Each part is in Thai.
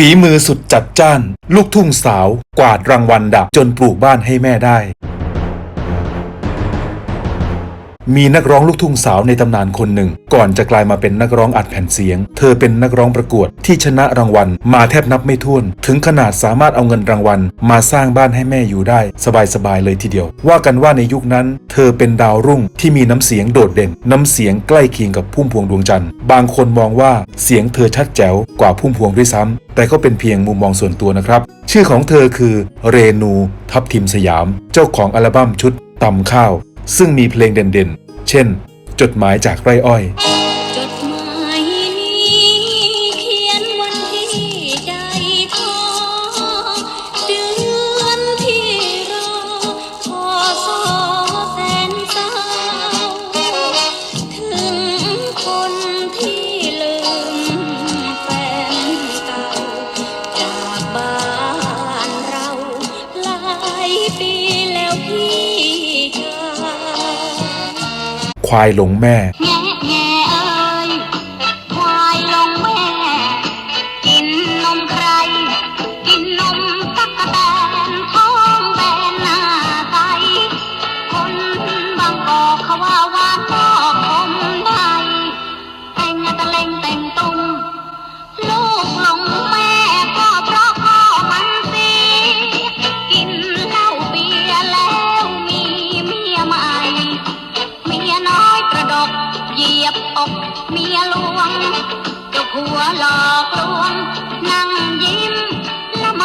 ฝีมือสุดจัดจ้าน ลูกทุ่งสาว กวาดรางวัลดับจนปลูกบ้านให้แม่ได้ มีนักร้องลูกทุ่งสาวในตำนานคนหนึ่ง ก่อนจะกลายมาเป็นนักร้องอัดแผ่นเสียง เธอเป็นนักร้องประกวดที่ชนะรางวัล มาแทบนับไม่ถ้วน ถึงขนาดสามารถเอาเงินรางวัล มาสร้างบ้านให้แม่อยู่ได้ สบายๆเลยทีเดียว ว่ากันว่าในยุคนั้น เธอเป็นดาวรุ่งที่มีน้ำเสียงโดดเด่น น้ำเสียงใกล้เคียงกับพุ่มพวงดวงจันทร์บางคนมองว่าเสียงเธอชัดแจ๋วกว่าพุ่มพวงด้วยซ้ำแต่ก็เป็นเพียงมุมมองส่วนตัวนะครับ ชื่อของเธอคือเรนู ทับทิมสยาม เจ้าของอัลบั้มชุดตำข้าว ซึ่งมีเพลงเด่นๆ เช่น จดหมายจากไร่อ้อย ควายหลงแม่ หัวหลอกลวงนั่งยิ้มละไม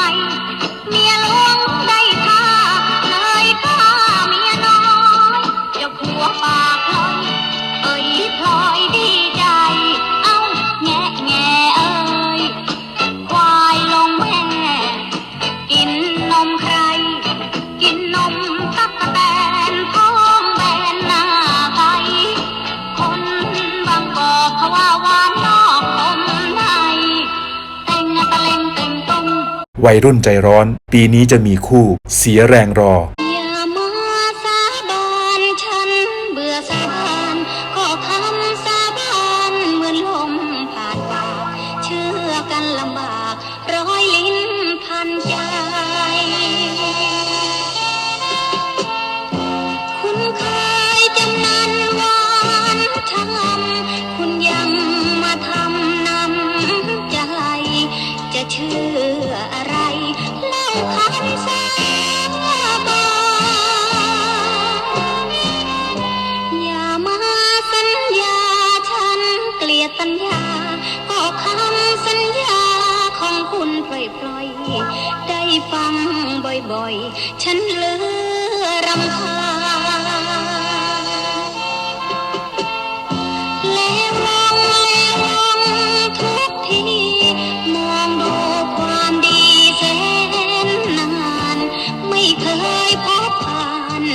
เมียหลวงได้ท่าเลยฆ่าเมียน้อยเจ้าผัวปาก วัยรุ่นใจร้อน ปีนี้จะมีคู่ เสียแรงรออย่ามา ชื่ออะไรเล่าคำสาบานอย่ามาสัญญาฉันเกลียดสัญญาก็คำสัญญาของคุณปล่อยๆได้ฟังบ่อยๆ ฉันเลือรำคาญ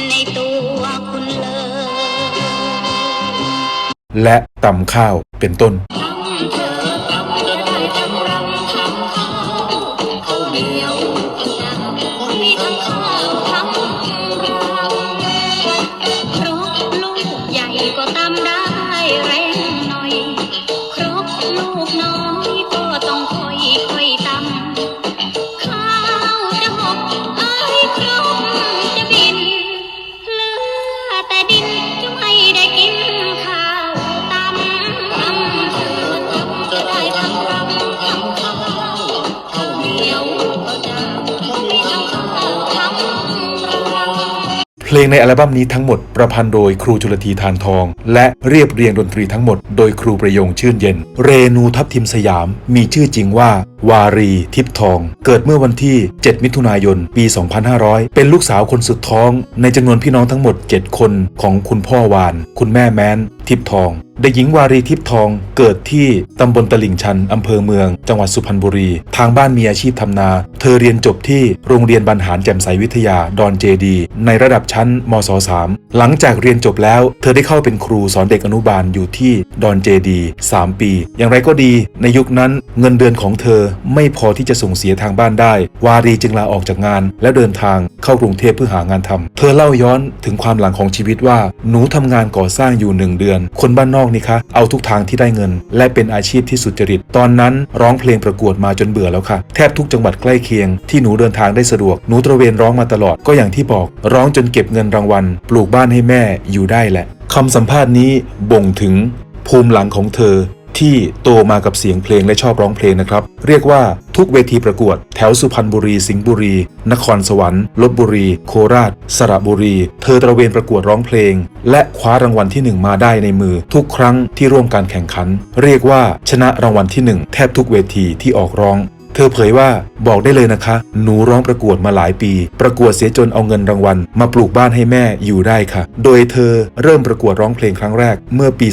ในตัวคุณเลย และตำข้าวเป็นต้น ลงในอัลบั้มนี้ทั้งหมดประพันธ์โดยครูจุลธีทานทอง และเรียบเรียงดนตรีทั้งหมดโดยครูประยงชื่นเย็น เรนูทัพทิมสยาม มีชื่อจริงว่า วารี ทิพทอง เกิดเมื่อวันที่ 7 มิถุนายน ปี 2500 เป็นลูกสาวคนสุดท้อง ในจำนวนพี่น้องทั้งหมด 7 คนของคุณพ่อวาน คุณแม่แม้น ทิพย์ทอง เด็กหญิงวารีทิพย์ทองเกิดที่ตำบลตลิ่งชันอำเภอเมือง จังหวัดสุพรรณบุรี ทางบ้านมีอาชีพทำนา เธอเรียนจบที่โรงเรียนบรรหารแจ่มใสวิทยาดอนเจดี ในระดับชั้นมศ3หลังจากเรียนจบแล้ว เธอได้เข้าเป็นครูสอนเด็กอนุบาลอยู่ที่ดอนเจดี 3 ปี อย่างไรก็ดี ในยุคนั้นเงินเดือนของเธอไม่พอที่จะส่งเสียทางบ้านได้ วารีจึงลาออกจากงาน และเดินทางเข้ากรุงเทพเพื่อหางานทำเธอเล่าย้อนถึงความหลังของชีวิตว่า หนูทำงานก่อสร้างอยู่หนึ่งเดือนอน คนบ้านนอกนี่คะเอาทุกทางที่ได้เงิน และเป็นอาชีพที่สุจริต ตอนนั้นร้องเพลงประกวดมาจนเบื่อแล้วค่ะ แทบทุกจังหวัดใกล้เคียงที่หนูเดินทางได้สะดวก หนูตระเวนร้องมาตลอดก็อย่างที่บอก ร้องจนเก็บเงินรางวัล ปลูกบ้านให้แม่อยู่ได้แหละคำสัมภาษณ์นี้บ่งถึงภูมิหลังของเธอ ที่โตมากับเสียงเพลงและชอบร้องเพลงนะครับ เรียกว่าทุกเวทีประกวด แถวสุพรรณบุรี สิงห์บุรี นครสวรรค์ลบบุรี โคราช สระบุรี เธอตระเวนประกวดร้องเพลง และคว้ารางวัลที่หนึ่งมาได้ในมือ ทุกครั้งที่ร่วมการแข่งขัน เรียกว่าชนะรางวัลที่หนึ่งแทบทุกเวทีที่ออกร้อง เธอเผยว่าบอกได้เลยนะคะ หนูร้องประกวดมาหลายปี ประกวดเสียจนเอาเงินรางวัล มาปลูกบ้านให้แม่อยู่ได้ค่ะ โดยเธอเริ่มประกวดร้องเพลงครั้งแรกเมื่อปี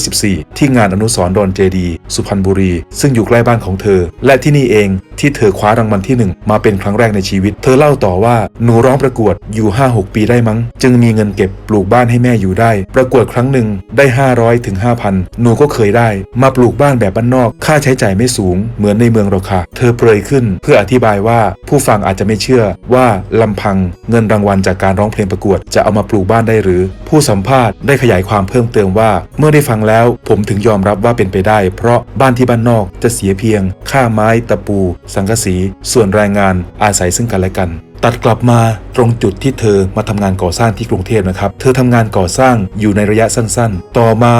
2514 ที่งานอนุสรณ์ดอนเจดี สุพรรณบุรี ซึ่งอยู่ใกล้บ้านของเธอ และที่นี่เอง ที่เธอคว้ารางวัลที่หนึ่งมาเป็นครั้งแรกในชีวิต เธอเล่าต่อว่าหนูร้องประกวดอยู่ 5-6 ปีได้มั้ง จึงมีเงินเก็บปลูกบ้านให้แม่อยู่ได้ ประกวดครั้งหนึ่งได้ 500ถึง5,000 หนูก็เคยได้ มาปลูกบ้านแบบบ้านนอก ค่าใช้จ่ายไม่สูง เหมือนในเมืองหรอกค่ะ เธอเปรยขึ้นเพื่ออธิบายว่าผู้ฟังอาจจะไม่เชื่อว่าลำพังเงินรางวัลจากการร้องเพลงประกวดจะเอามาปลูกบ้านได้หรือ ผู้สัมภาษณ์ได้ขยายความเพิ่มเติมว่า เมื่อได้ฟังแล้วผมถึงยอมรับว่าเป็นไปได้ เพราะบ้านที่บ้านนอกจะเสียเพียง ค่าไม้ตะปูสังกะสี ส่วนแรงงานอาศัยซึ่งกันและกัน ตัดกลับมาตรงจุดที่เธอมาทำงานก่อสร้างที่กรุงเทพนะครับ เธอทำงานก่อสร้างอยู่ในระยะสั้นๆ ต่อมา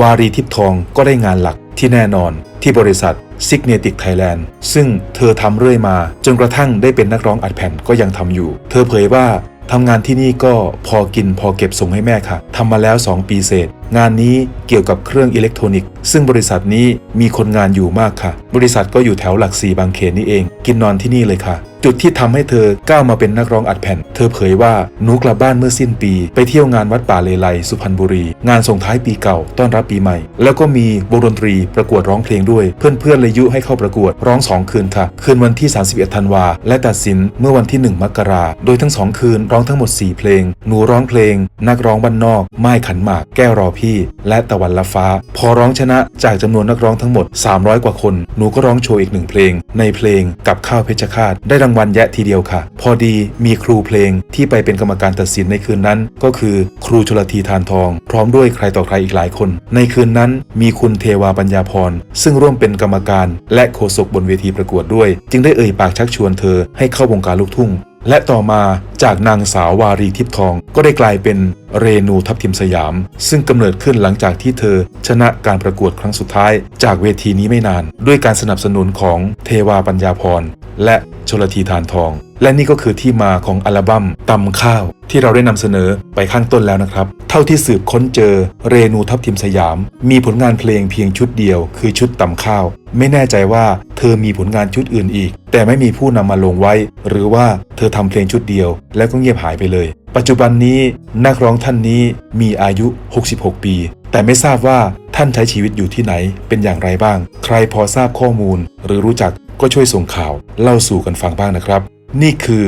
วารีทิพทองก็ได้งานหลักที่แน่นอนที่บริษัท s i g n e t i c Thailand ซึ่งเธอทำเรื่อยมา จนกระทั่งได้เป็นนักร้องอัดแผ่นก็ยังทำอยู่ เธอเผยว่าทำงานที่นี่ก็พอกินพอเก็บส่งให้แม่ค่ะทำมาแล้ว 2 ปีเศษงานนี้เกี่ยวกับเครื่องอิเล็กทรอนิกส์ ซึ่งบริษัทนี้มีคนงานอยู่มากค่ะ บริษัทก็อยู่แถวหลักสี่บางเขนนี่เอง กินนอนที่นี่เลยค่ะ จุดที่ทำให้เธอก้าวมาเป็นนักร้องอัดแผ่น เธอเผยว่าหนูกลับบ้านเมื่อสิ้นปี ไปเที่ยวงานวัดป่าเลไลสุพรรณบุรี งานส่งท้ายปีเก่าต้อนรับปีใหม่ แล้วก็มีวงดนตรีประกวดร้องเพลงด้วย เพื่อนๆเลยยุให้เข้าประกวดร้อง2คืนค่ะ คืนวันที่ 31 ธันวาและตัดสินเมื่อวันที่ 1 มกราโดยทั้ง2คืนร้องทั้งหมด 4 เพลง หนูร้องเพลง นักร้องบ้านนอกไม้ขันหมากแก้วรอพี่ และตะวันละฟ้า พอร้องชนะจากจำนวนนักร้องทั้งหมด 300 กว่าคน หนูก็ร้องโชว์อีกหนึ่งเพลง ในเพลงกับข้าวเพชรฆาตได้รางวัลแยะทีเดียวค่ะ พอดีมีครูเพลงที่ไปเป็นกรรมการตัดสินในคืนนั้น ก็คือครูชลทีทานทอง พร้อมด้วยใครต่อใครอีกหลายคน ในคืนนั้นมีคุณเทวาปัญญาพรซึ่งร่วมเป็นกรรมการ และโฆษกบนเวทีประกวดด้วย จึงได้เอ่ยปากชักชวนเธอให้เข้าวงการลูกทุ่ง และต่อมาจากนางสาววารีทิพย์ทอง ก็ได้กลายเป็นเรนูทัพทิมสยาม ซึ่งกำเนิดขึ้นหลังจากที่เธอชนะการประกวดครั้งสุดท้าย จากเวทีนี้ไม่นาน ด้วยการสนับสนุนของเทวาปัญญาพร และชลทีทานทอง และนี่ก็คือที่มาของอัลบั้มตำข้าว ที่เราได้นำเสนอไปข้างต้นแล้วนะครับ เท่าที่สืบค้นเจอเรนูทัพทิมสยาม มีผลงานเพลงเพียงชุดเดียว คือชุดตำข้าว ไม่แน่ใจว่าเธอมีผลงานชุดอื่นอีก แต่ไม่มีผู้นำมาลงไว้ หรือว่าเธอทำเพลงชุดเดียว แล้วก็เงียบหายไปเลย ปัจจุบันนี้นักร้องท่านนี้มีอายุ 66 ปี แต่ไม่ทราบว่าท่านใช้ชีวิตอยู่ที่ไหนเป็นอย่างไรบ้าง ใครพอทราบข้อมูล หรือรู้จัก ก็ช่วยส่งข่าวเล่าสู่กันฟังบ้างนะครับ นี่คือ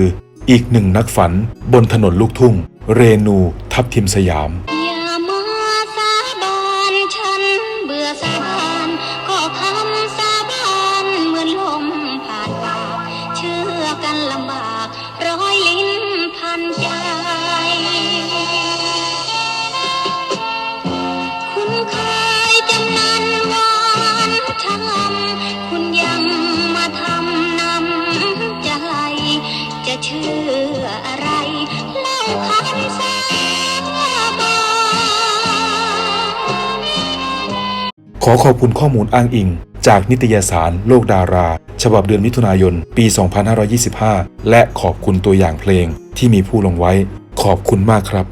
อีกหนึ่งนักฝันบนถนนลูกทุ่ง เรนูทับทิมสยาม ขอขอบคุณข้อมูลอ้างอิง จากนิตยสารโลกดารา ฉบับเดือนมิถุนายน ปี 2525 และขอบคุณตัวอย่างเพลงที่มีผู้ลงไว้ ขอบคุณมากครับ